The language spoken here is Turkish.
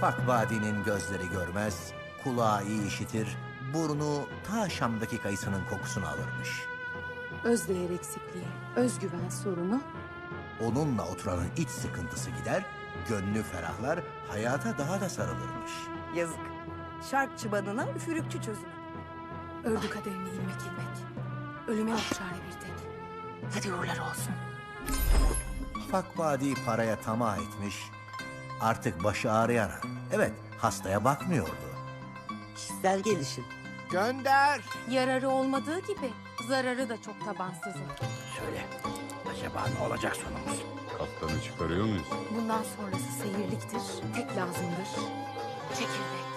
Fakvadi'nin gözleri görmez, kulağı iyi işitir, burnu ta Şam'daki kayısının kokusunu alırmış. Özdeğer eksikliği, özgüven sorunu, Onunla oturanın iç sıkıntısı gider, gönlü ferahlar, hayata daha da sarılırmış. Yazık. Şark çıbanına üfürükçü çözümü. ördü kaderini ilmek ilmek. Ölüme yok çare bir tek. Hadi uğurlar olsun. Fakvadi paraya tamah etmiş, Artık başı ağrıyarak. Evet, hastaya bakmıyordu. Kişisel gelişim. Gönder. Yararı olmadığı gibi zararı da çok tabansız. Söyle, acaba ne olacak sonumuz? Kaftanı çıkarıyor muyuz? Bundan sonrası seyirliktir, tek lazımdır. Çekirdek.